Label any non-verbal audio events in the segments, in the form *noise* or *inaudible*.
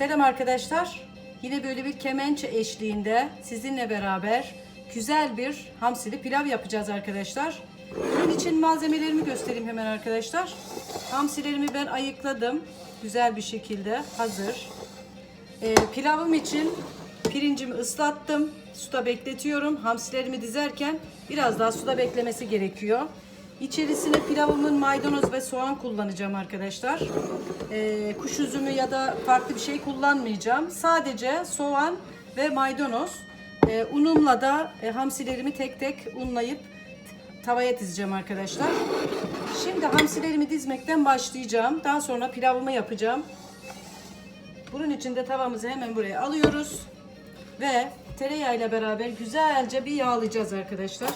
Selam arkadaşlar. Yine böyle bir kemençe eşliğinde sizinle beraber güzel bir hamsili pilav yapacağız arkadaşlar. Bunun için malzemelerimi göstereyim hemen arkadaşlar. Hamsilerimi ben ayıkladım. Güzel bir şekilde hazır. Ee, pilavım için pirincimi ıslattım. Suda bekletiyorum. Hamsilerimi dizerken biraz daha suda beklemesi gerekiyor. İçerisine pilavımın maydanoz ve soğan kullanacağım arkadaşlar. Ee, kuş üzümü ya da farklı bir şey kullanmayacağım. Sadece soğan ve maydanoz. Ee, unumla da e, hamsilerimi tek tek unlayıp tavaya dizeceğim arkadaşlar. Şimdi hamsilerimi dizmekten başlayacağım. Daha sonra pilavımı yapacağım. Bunun için de tavamızı hemen buraya alıyoruz. Ve tereyağıyla beraber güzelce bir yağlayacağız arkadaşlar.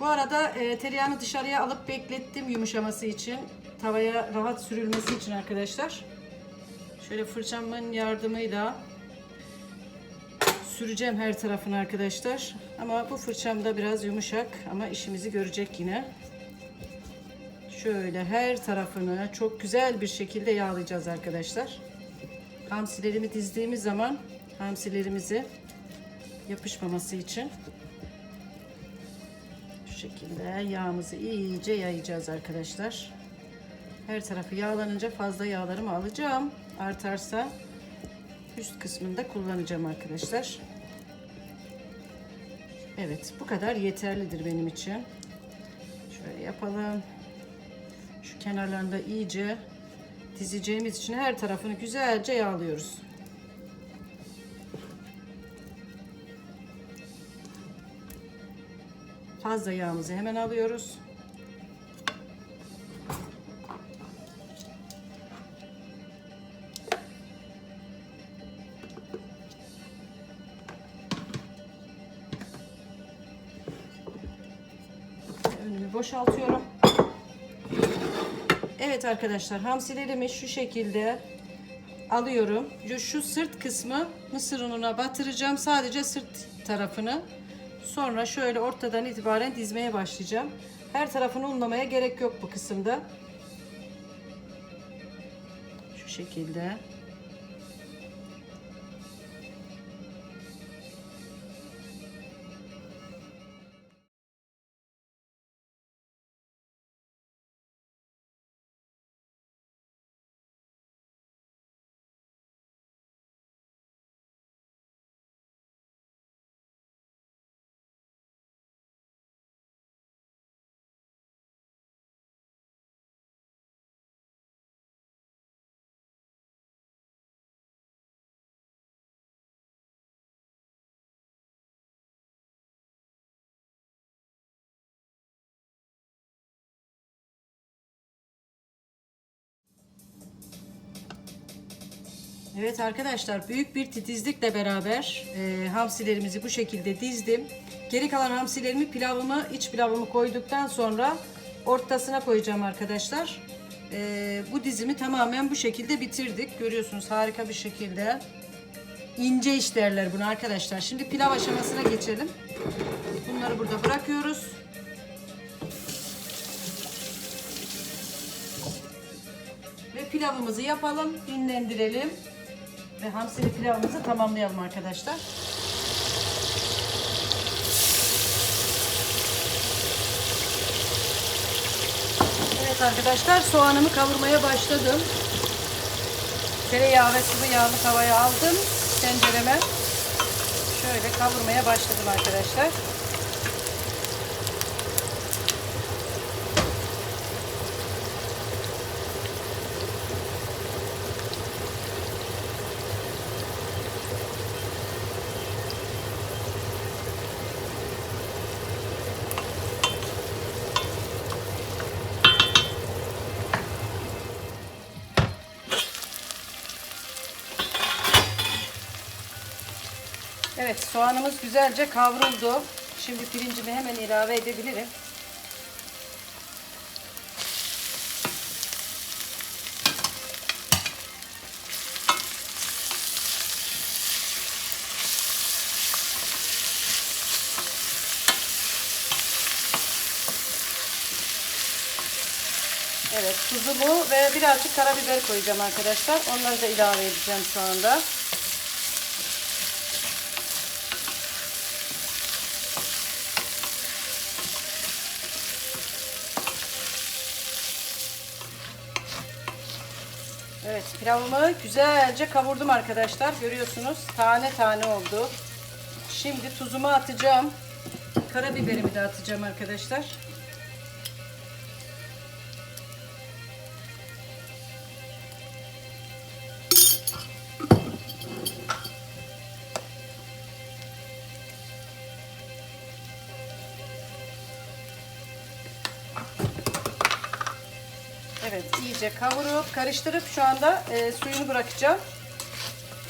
Bu arada e, tereyağını dışarıya alıp beklettim yumuşaması için. Tavaya rahat sürülmesi için arkadaşlar. Şöyle fırçamın yardımıyla süreceğim her tarafını arkadaşlar. Ama bu fırçam da biraz yumuşak ama işimizi görecek yine. Şöyle her tarafını çok güzel bir şekilde yağlayacağız arkadaşlar. Hamsilerimi dizdiğimiz zaman hamsilerimizi yapışmaması için şekilde yağımızı iyice yayacağız arkadaşlar. Her tarafı yağlanınca fazla yağlarımı alacağım. Artarsa üst kısmında kullanacağım arkadaşlar. Evet bu kadar yeterlidir benim için. Şöyle yapalım. Şu kenarlarında iyice dizeceğimiz için her tarafını güzelce yağlıyoruz. Fazla yağımızı hemen alıyoruz. Önümü boşaltıyorum. Evet arkadaşlar hamsilerimi şu şekilde alıyorum. Şu sırt kısmı mısır ununa batıracağım. Sadece sırt tarafını. Sonra şöyle ortadan itibaren dizmeye başlayacağım. Her tarafını unlamaya gerek yok bu kısımda. Şu şekilde. Evet arkadaşlar büyük bir titizlikle beraber e, hamsilerimizi bu şekilde dizdim. Geri kalan hamsilerimi pilavımı iç pilavımı koyduktan sonra ortasına koyacağım arkadaşlar. E, bu dizimi tamamen bu şekilde bitirdik. Görüyorsunuz harika bir şekilde. İnce iş derler bunu arkadaşlar. Şimdi pilav aşamasına geçelim. Bunları burada bırakıyoruz. Ve pilavımızı yapalım, dinlendirelim ve hamsili pilavımızı tamamlayalım arkadaşlar. Evet arkadaşlar soğanımı kavurmaya başladım. Tereyağı ve sıvı yağını tavaya aldım tencereme. Şöyle kavurmaya başladım arkadaşlar. Evet soğanımız güzelce kavruldu. Şimdi pirincimi hemen ilave edebilirim. Evet tuzumu ve birazcık karabiber koyacağım arkadaşlar. Onları da ilave edeceğim şu anda. Evet pilavımı güzelce kavurdum arkadaşlar. Görüyorsunuz tane tane oldu. Şimdi tuzumu atacağım. Karabiberimi de atacağım arkadaşlar. İyice kavurup karıştırıp şu anda e, suyunu bırakacağım.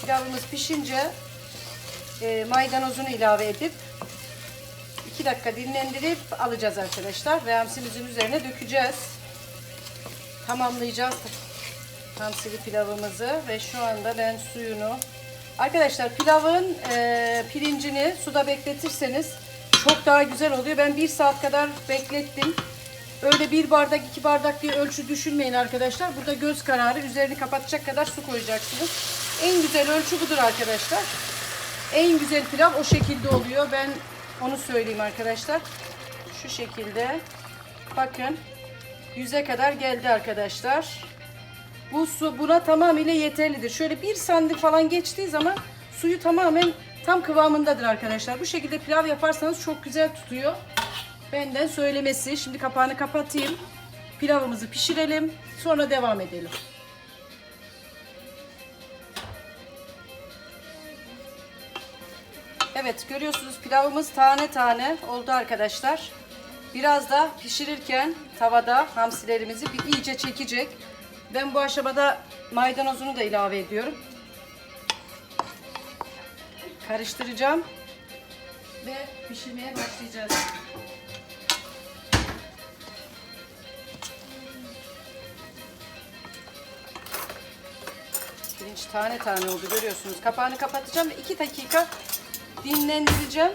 Pilavımız pişince e, maydanozunu ilave edip 2 dakika dinlendirip alacağız arkadaşlar. Ve hamsimizin üzerine dökeceğiz. Tamamlayacağız hamsili pilavımızı ve şu anda ben suyunu Arkadaşlar pilavın e, pirincini suda bekletirseniz çok daha güzel oluyor. Ben bir saat kadar beklettim. Öyle bir bardak iki bardak diye ölçü düşünmeyin arkadaşlar. Burada göz kararı üzerini kapatacak kadar su koyacaksınız. En güzel ölçü budur arkadaşlar. En güzel pilav o şekilde oluyor. Ben onu söyleyeyim arkadaşlar. Şu şekilde. Bakın. Yüze kadar geldi arkadaşlar. Bu su buna tamamıyla yeterlidir. Şöyle bir santim falan geçtiği zaman suyu tamamen tam kıvamındadır arkadaşlar. Bu şekilde pilav yaparsanız çok güzel tutuyor. Benden söylemesi. Şimdi kapağını kapatayım. Pilavımızı pişirelim. Sonra devam edelim. Evet görüyorsunuz pilavımız tane tane oldu arkadaşlar. Biraz da pişirirken tavada hamsilerimizi bir iyice çekecek. Ben bu aşamada maydanozunu da ilave ediyorum. Karıştıracağım. Ve pişirmeye başlayacağız. Pirinç tane tane oldu görüyorsunuz. Kapağını kapatacağım ve 2 dakika dinlendireceğim.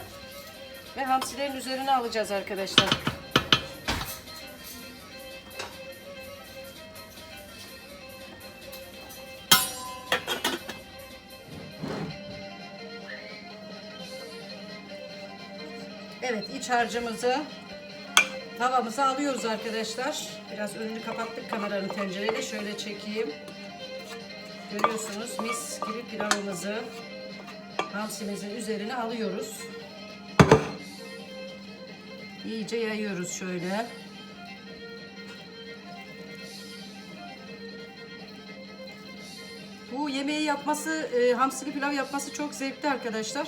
Ve hamsilerin üzerine alacağız arkadaşlar. Evet iç harcımızı tavamıza alıyoruz arkadaşlar. Biraz önünü kapattık kameranın tencereyle. Şöyle çekeyim. Görüyorsunuz mis gibi pilavımızı hamsimizin üzerine alıyoruz. İyice yayıyoruz şöyle. Bu yemeği yapması, e, hamsili pilav yapması çok zevkli arkadaşlar.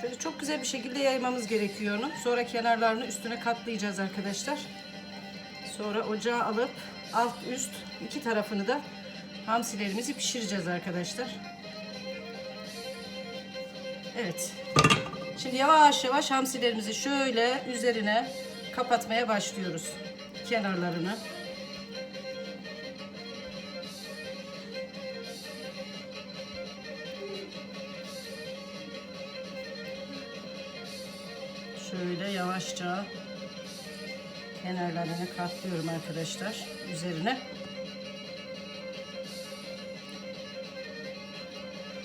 Şöyle çok güzel bir şekilde yaymamız gerekiyor onu. Sonra kenarlarını üstüne katlayacağız arkadaşlar. Sonra ocağa alıp alt üst iki tarafını da hamsilerimizi pişireceğiz arkadaşlar. Evet. Şimdi yavaş yavaş hamsilerimizi şöyle üzerine kapatmaya başlıyoruz. Kenarlarını. Şöyle yavaşça kenarlarını katlıyorum arkadaşlar üzerine.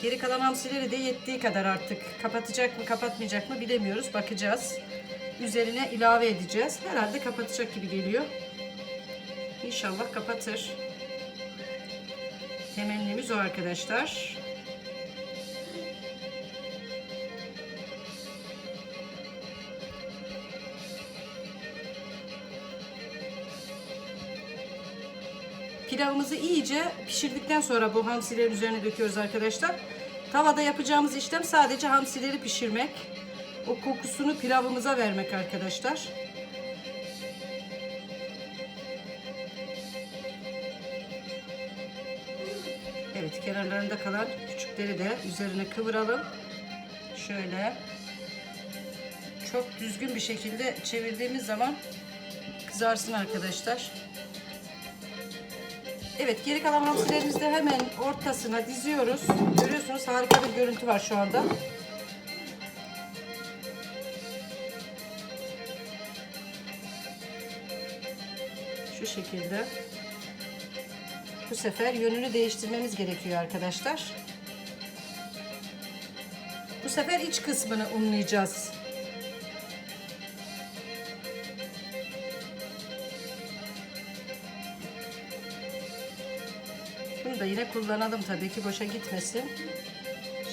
Geri kalan hamsileri de yettiği kadar artık kapatacak mı kapatmayacak mı bilemiyoruz. Bakacağız. Üzerine ilave edeceğiz. Herhalde kapatacak gibi geliyor. İnşallah kapatır. Temennimiz o arkadaşlar. Pilavımızı iyice pişirdikten sonra bu hamsilerin üzerine döküyoruz arkadaşlar. Tavada yapacağımız işlem sadece hamsileri pişirmek. O kokusunu pilavımıza vermek arkadaşlar. Evet kenarlarında kalan küçükleri de üzerine kıvıralım. Şöyle çok düzgün bir şekilde çevirdiğimiz zaman kızarsın arkadaşlar. Evet geri kalan hamsilerimizi de hemen ortasına diziyoruz. Görüyorsunuz harika bir görüntü var şu anda. Şu şekilde. Bu sefer yönünü değiştirmemiz gerekiyor arkadaşlar. Bu sefer iç kısmını unlayacağız. Da yine kullanalım tabii ki boşa gitmesin.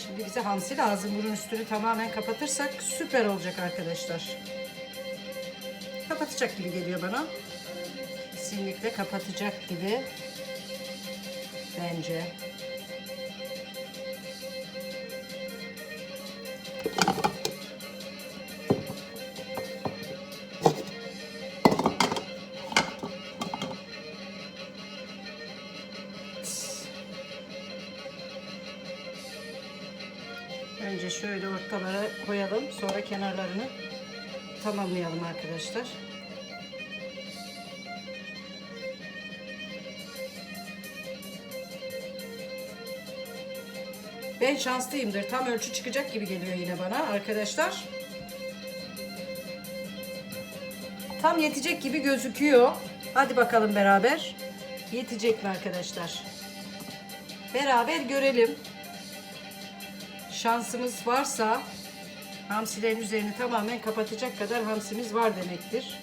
Şimdi bize hamsi lazım. Bunun üstünü tamamen kapatırsak süper olacak arkadaşlar. Kapatacak gibi geliyor bana. Kesinlikle kapatacak gibi. Bence. Sonra kenarlarını tamamlayalım arkadaşlar. Ben şanslıyımdır. Tam ölçü çıkacak gibi geliyor yine bana arkadaşlar. Tam yetecek gibi gözüküyor. Hadi bakalım beraber. Yetecek mi arkadaşlar? Beraber görelim. Şansımız varsa hamsilerin üzerini tamamen kapatacak kadar hamsimiz var demektir.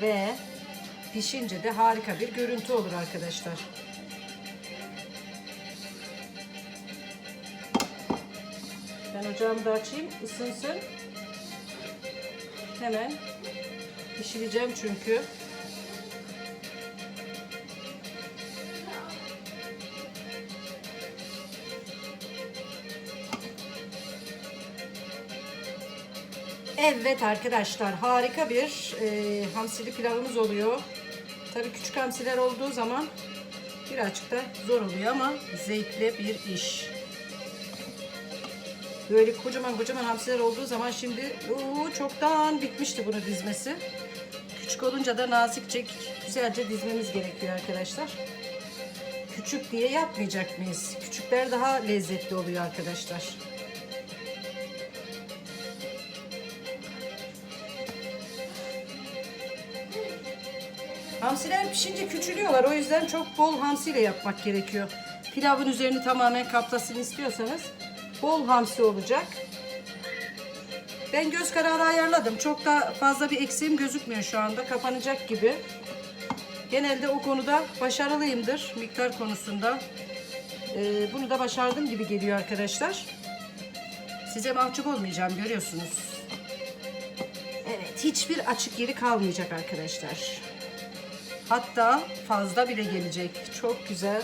Ve pişince de harika bir görüntü olur arkadaşlar. Ben ocağımı da açayım, ısınsın. Hemen pişireceğim çünkü. Evet arkadaşlar harika bir e, hamsili pilavımız oluyor. Tabii küçük hamsiler olduğu zaman birazcık da zor oluyor ama zevkli bir iş. Böyle kocaman kocaman hamsiler olduğu zaman şimdi uu, çoktan bitmişti bunu dizmesi. Küçük olunca da nazikçe güzelce dizmemiz gerekiyor arkadaşlar. Küçük diye yapmayacak mıyız? Küçükler daha lezzetli oluyor arkadaşlar. Hamsiler pişince küçülüyorlar. O yüzden çok bol hamsiyle yapmak gerekiyor. Pilavın üzerini tamamen kaplasın istiyorsanız bol hamsi olacak. Ben göz kararı ayarladım. Çok da fazla bir eksiğim gözükmüyor şu anda. Kapanacak gibi. Genelde o konuda başarılıyımdır miktar konusunda. Ee, bunu da başardım gibi geliyor arkadaşlar. Size mahcup olmayacağım görüyorsunuz. Evet hiçbir açık yeri kalmayacak arkadaşlar. Hatta fazla bile gelecek. Çok güzel.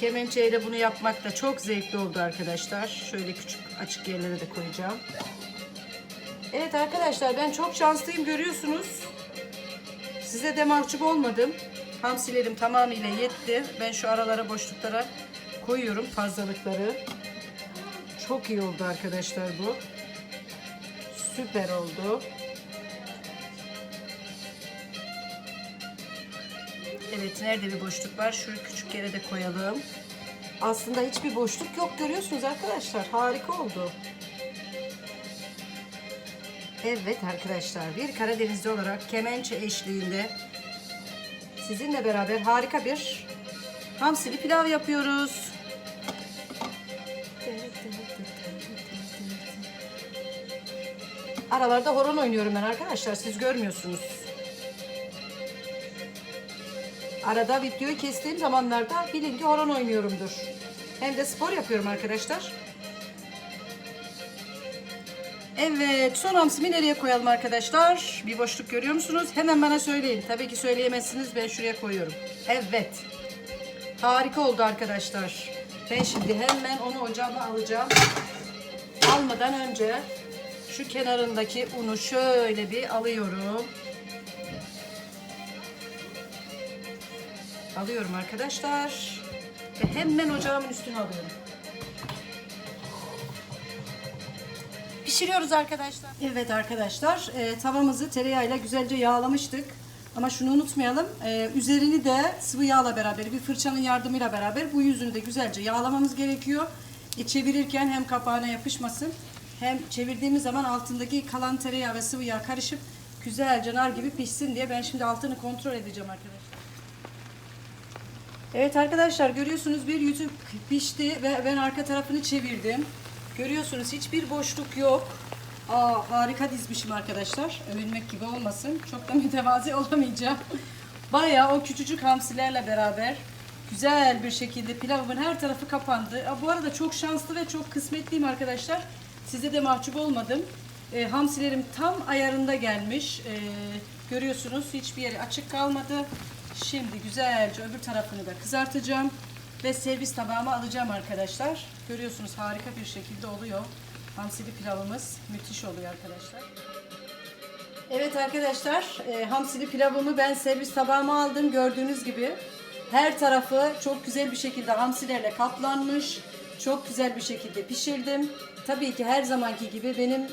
Kemençeyle bunu yapmak da çok zevkli oldu arkadaşlar. Şöyle küçük açık yerlere de koyacağım. Evet arkadaşlar ben çok şanslıyım görüyorsunuz. Size de mahcup olmadım. Hamsilerim tamamıyla yetti. Ben şu aralara boşluklara koyuyorum fazlalıkları. Çok iyi oldu arkadaşlar bu. Süper oldu. Evet nerede bir boşluk var? Şu küçük yere de koyalım. Aslında hiçbir boşluk yok görüyorsunuz arkadaşlar. Harika oldu. Evet arkadaşlar bir Karadenizli olarak kemençe eşliğinde sizinle beraber harika bir hamsili pilav yapıyoruz. Aralarda horon oynuyorum ben arkadaşlar siz görmüyorsunuz. Arada videoyu kestiğim zamanlarda bilin ki horon oynuyorumdur. Hem de spor yapıyorum arkadaşlar. Evet son hamsimi nereye koyalım arkadaşlar? Bir boşluk görüyor musunuz? Hemen bana söyleyin. Tabii ki söyleyemezsiniz ben şuraya koyuyorum. Evet. Harika oldu arkadaşlar. Ben şimdi hemen onu ocağıma alacağım. Almadan önce şu kenarındaki unu şöyle bir alıyorum. Alıyorum arkadaşlar. Ve hemen ocağımın üstüne alıyorum. Pişiriyoruz arkadaşlar. Evet arkadaşlar e, tavamızı tereyağıyla güzelce yağlamıştık. Ama şunu unutmayalım. e, üzerini de sıvı yağla beraber bir fırçanın yardımıyla beraber bu yüzünü de güzelce yağlamamız gerekiyor. E, çevirirken hem kapağına yapışmasın hem çevirdiğimiz zaman altındaki kalan tereyağı ve sıvı yağ karışıp güzelce nar gibi pişsin diye ben şimdi altını kontrol edeceğim arkadaşlar. Evet arkadaşlar görüyorsunuz bir yüzü pişti ve ben arka tarafını çevirdim. Görüyorsunuz hiçbir boşluk yok. Aa, harika dizmişim arkadaşlar. Övünmek gibi olmasın. Çok da *laughs* mütevazi olamayacağım. Bayağı o küçücük hamsilerle beraber güzel bir şekilde pilavımın her tarafı kapandı. Aa, bu arada çok şanslı ve çok kısmetliyim arkadaşlar. Size de mahcup olmadım. E, hamsilerim tam ayarında gelmiş. E, görüyorsunuz hiçbir yeri açık kalmadı. Şimdi güzelce öbür tarafını da kızartacağım. Ve servis tabağıma alacağım arkadaşlar. Görüyorsunuz harika bir şekilde oluyor. Hamsili pilavımız müthiş oluyor arkadaşlar. Evet arkadaşlar, e, hamsili pilavımı ben servis tabağıma aldım gördüğünüz gibi. Her tarafı çok güzel bir şekilde hamsilerle kaplanmış. Çok güzel bir şekilde pişirdim. Tabii ki her zamanki gibi benim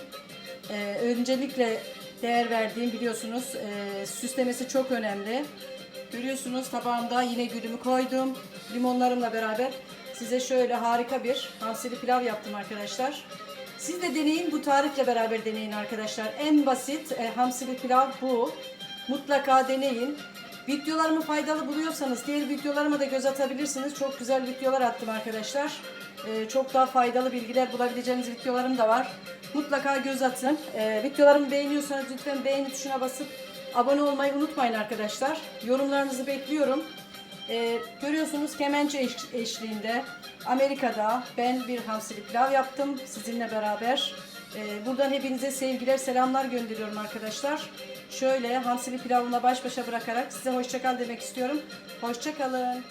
e, öncelikle değer verdiğim biliyorsunuz e, süslemesi çok önemli. Görüyorsunuz tabağımda yine gülümü koydum. Limonlarımla beraber size şöyle harika bir hamsili pilav yaptım arkadaşlar. Siz de deneyin bu tarifle beraber deneyin arkadaşlar. En basit e, hamsili pilav bu. Mutlaka deneyin. Videolarımı faydalı buluyorsanız diğer videolarıma da göz atabilirsiniz. Çok güzel videolar attım arkadaşlar. E, çok daha faydalı bilgiler bulabileceğiniz videolarım da var. Mutlaka göz atın. E, videolarımı beğeniyorsanız lütfen beğeni tuşuna basıp abone olmayı unutmayın arkadaşlar. Yorumlarınızı bekliyorum. Ee, görüyorsunuz kemençe eş- eşliğinde Amerika'da ben bir hamsili pilav yaptım sizinle beraber. Ee, buradan hepinize sevgiler, selamlar gönderiyorum arkadaşlar. Şöyle hamsili pilavımla baş başa bırakarak size hoşçakal demek istiyorum. Hoşçakalın.